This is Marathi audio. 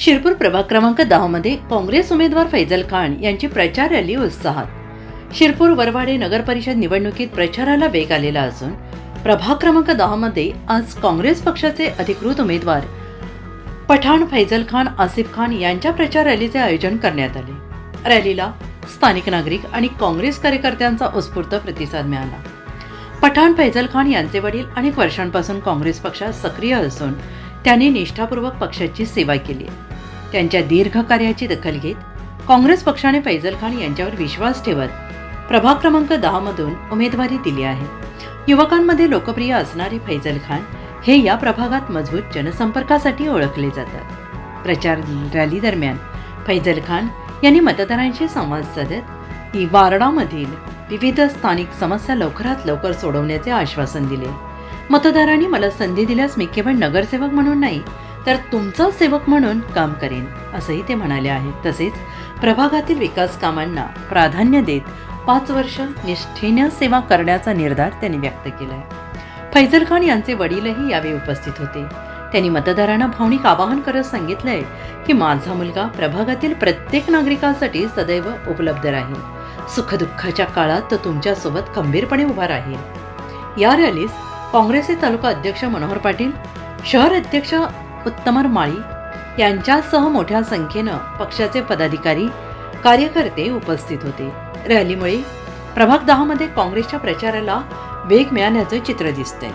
शिरपूर प्रभाग क्रमांक दहा मध्ये काँग्रेस उमेदवार फैजल खान यांची प्रचार रॅली उत्साहात. शिरपूर वरवाडे नगर परिषद निवडणुकीत प्रचाराला वेग आलेला असून प्रभाग क्रमांक दहा मध्ये आज काँग्रेस पक्षाचे अधिकृत उमेदवार पठाण फैजल खान आसिफ खान यांच्या प्रचार रॅलीचे आयोजन करण्यात आले. रॅलीला स्थानिक नागरिक आणि काँग्रेस कार्यकर्त्यांचा उत्स्फूर्त प्रतिसाद मिळाला. पठाण फैजल खान यांचे वडील अनेक वर्षांपासून काँग्रेस पक्षात सक्रिय असून त्यांनी निष्ठापूर्वक पक्षाची सेवा केली आहे. त्यांच्या दीर्घ कार्याची दखल घेत काँग्रेस पक्षाने फैजल खान यांच्यावर विश्वास ठेवत प्रभाग क्रमांक दहामधून उमेदवारी दिली आहे. युवकांमध्ये लोकप्रिय असणारे फैजल खान हे या प्रभागात मजबूत जनसंपर्कासाठी ओळखले जातात. प्रचार रॅली दरम्यान फैजल खान यांनी मतदारांशी संवाद साधत ही वारडामधील विविध स्थानिक समस्या लवकरात लवकर सोडवण्याचे आश्वासन दिले. मतदारांनी मला संधी दिल्यास मी केवळ नगरसेवक म्हणून नाही तर तुमचा सेवक म्हणून काम करेन असंही ते म्हणाले आहे. तसेच प्रभागातील विकास कामांना प्राधान्य देत पाच वर्ष निष्ठेने सेवा करण्याचा निर्धार त्यांनी व्यक्त केला आहे फैजल खान यांचे वडीलही यावेळी उपस्थित होते. त्यांनी मतदारांना भावनिक आवाहन करत सांगितलंय की माझा मुलगा प्रभागातील प्रत्येक नागरिकांसाठी सदैव उपलब्ध राहील. सुखदुःखाच्या काळात तो तुमच्यासोबत खंबीरपणे उभा राहील. या रॅलीस काँग्रेसचे तालुका अध्यक्ष मनोहर पाटील शहर अध्यक्ष उत्तमर माळी यांच्यासह मोठ्या संख्येनं पक्षाचे पदाधिकारी कार्यकर्ते उपस्थित होते. रॅलीमुळे प्रभाग दहामध्ये काँग्रेसच्या प्रचाराला वेग मिळाल्याचं चित्र दिसतंय.